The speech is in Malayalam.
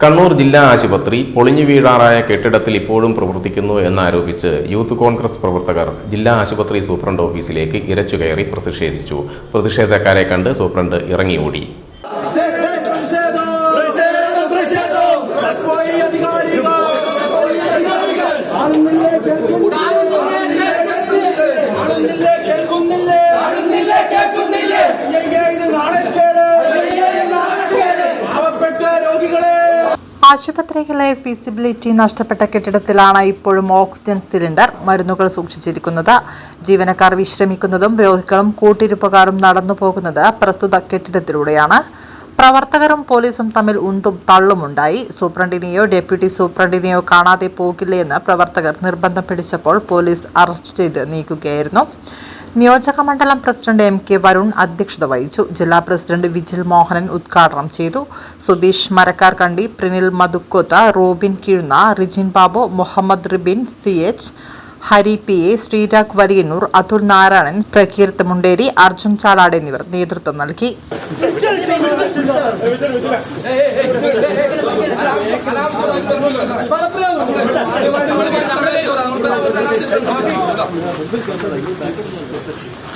കണ്ണൂർ ജില്ലാ ആശുപത്രി പൊളിഞ്ഞു വീഴാറായ കെട്ടിടത്തിൽ ഇപ്പോഴും പ്രവർത്തിക്കുന്നു എന്നാരോപിച്ച് യൂത്ത് കോൺഗ്രസ് പ്രവർത്തകർ ജില്ലാ ആശുപത്രി സൂപ്രണ്ട് ഓഫീസിലേക്ക് ഇരച്ചു കയറി പ്രതിഷേധിച്ചു പ്രതിഷേധക്കാരെ കണ്ട് സൂപ്രണ്ട് ഇറങ്ങി ഓടി കേൾക്കുന്നില്ലേ രോഗികളെ ആശുപത്രിയിലെ ഫീസിബിലിറ്റി നഷ്ടപ്പെട്ട കെട്ടിടത്തിലാണ് ഇപ്പോഴും ഓക്സിജൻ സിലിണ്ടർ മരുന്നുകൾ സൂക്ഷിച്ചിരിക്കുന്നത്. ജീവനക്കാർ വിശ്രമിക്കുന്നതും രോഗികളും കൂട്ടിരിപ്പുകാരും നടന്നു പോകുന്നത് പ്രസ്തുത കെട്ടിടത്തിലൂടെയാണ്. പ്രവർത്തകരും പോലീസും തമ്മിൽ ഉന്തും തള്ളുമുണ്ടായി. സൂപ്രണ്ടിനെയോ ഡെപ്യൂട്ടി സൂപ്രണ്ടിനെയോ കാണാതെ പോകില്ലെന്ന് പ്രവർത്തകർ നിർബന്ധം പിടിച്ചപ്പോൾ പോലീസ് അറസ്റ്റ് ചെയ്ത് നീക്കുകയായിരുന്നു. നിയോജക മണ്ഡലം പ്രസിഡന്റ് എം കെ വരുൺ അധ്യക്ഷത വഹിച്ചു ജില്ലാ പ്രസിഡന്റ് വിജിൽ മോഹനൻ ഉദ്ഘാടനം ചെയ്തു Subeesh Marakkar Kandi Prinil Madhukkotha Robin Kizhunna Rijin Babu Muhammad Ribin C H Hari P A Sreerag Valiyannur Athul Narayanan Prakeerth Munderi Arjun Chalad എന്നിവർ നേതൃത്വം നൽകി 我不会做这个因